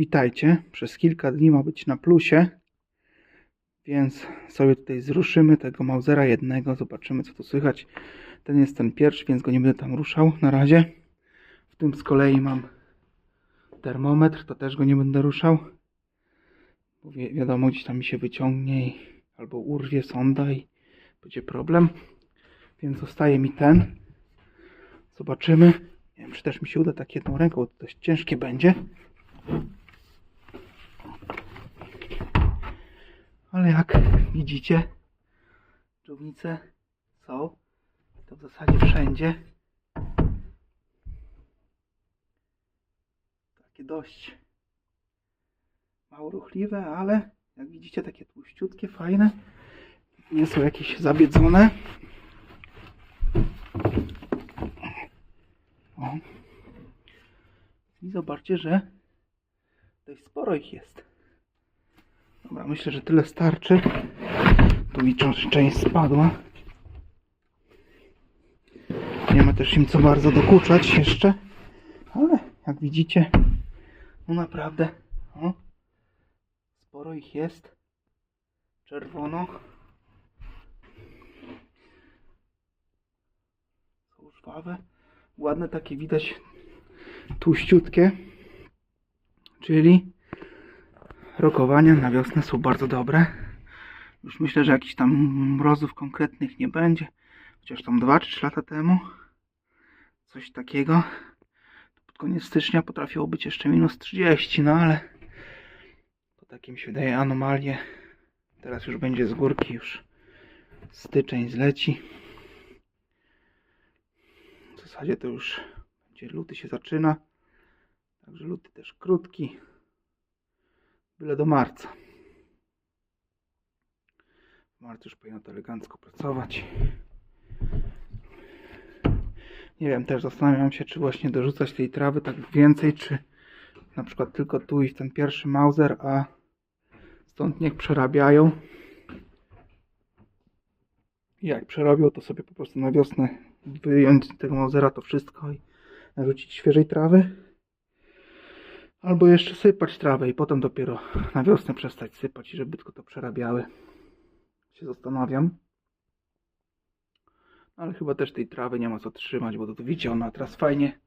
Witajcie. Przez kilka dni ma być na plusie, więc sobie tutaj zruszymy tego Mausera jednego. Zobaczymy, co tu słychać. Ten jest ten pierwszy, więc go nie będę tam ruszał na razie. W tym z kolei mam termometr, to też go nie będę ruszał. Bo wi wiadomo, gdzieś tam mi się wyciągnie i, albo urwie sonda i będzie problem. Więc zostaje mi ten. Zobaczymy. Nie wiem, czy też mi się uda tak jedną ręką, to dość ciężkie będzie. Ale jak widzicie, dżownice są to w zasadzie wszędzie. Takie dość mało ruchliwe, ale jak widzicie takie tłuściutkie, fajne. Nie są jakieś zabiedzone. O. I zobaczcie, że dość sporo ich jest. Dobra, myślę, że tyle starczy. Tu mi część spadła. Nie ma też im co bardzo dokuczać jeszcze. Ale jak widzicie, no naprawdę, sporo ich jest. Czerwono. Są żwawe. Ładne takie widać tłuściutkie. Czyli rokowania na wiosnę są bardzo dobre. Już myślę, że jakichś tam mrozów konkretnych nie będzie. Chociaż tam 2 czy 3 lata temu coś takiego. Pod koniec stycznia potrafiło być jeszcze minus 30, no ale to takie mi się wydaje anomalie. Teraz już będzie z górki, już styczeń zleci. W zasadzie to już będzie luty się zaczyna. Także luty też krótki. Byle do marca. W marcu już powinno to elegancko pracować. Nie wiem, też zastanawiam się, czy właśnie dorzucać tej trawy tak więcej, czy na przykład tylko tu i w ten pierwszy Mauser, a stąd niech przerabiają. Jak przerobią, to sobie po prostu na wiosnę wyjąć z tego Mausera to wszystko i narzucić świeżej trawy. Albo jeszcze sypać trawę i potem dopiero na wiosnę przestać sypać, żeby tylko to przerabiały. Się zastanawiam. Ale chyba też tej trawy nie ma co trzymać, bo to, widzicie, ona teraz fajnie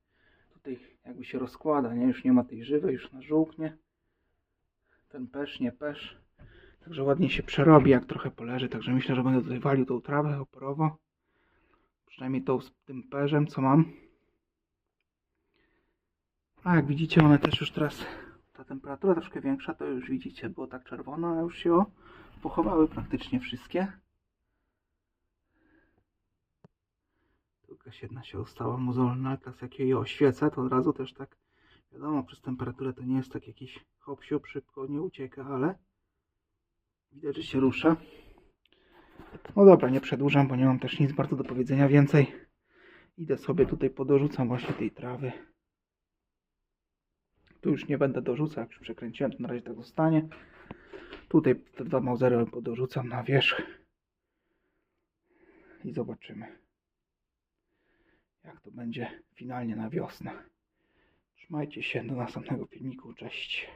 tutaj jakby się rozkłada, nie? Już nie ma tej żywej, już na żółknie. Ten pesz, nie pesz. Także ładnie się przerobi, jak trochę poleży. Także myślę, że będę tutaj walił tą trawę oporowo. Przynajmniej tą z tym perzem, co mam. A jak widzicie, one też już teraz, ta temperatura troszkę większa, to już widzicie, było tak czerwono, a już się o, pochowały praktycznie wszystkie. Jakaś jedna się ostała mozolna, teraz jak jej oświecę, to od razu też tak, wiadomo, przez temperaturę to nie jest tak jakiś hop szybko nie ucieka, ale widać, że się rusza. No dobra, nie przedłużam, bo nie mam też nic bardzo do powiedzenia więcej. Idę sobie tutaj podorzucam właśnie tej trawy. Tu już nie będę dorzucał, jak już przekręciłem, to na razie tak zostanie. Tutaj te dwa mauzery podorzucam na wierzch. I zobaczymy, jak to będzie finalnie na wiosnę. Trzymajcie się, do następnego filmiku, cześć.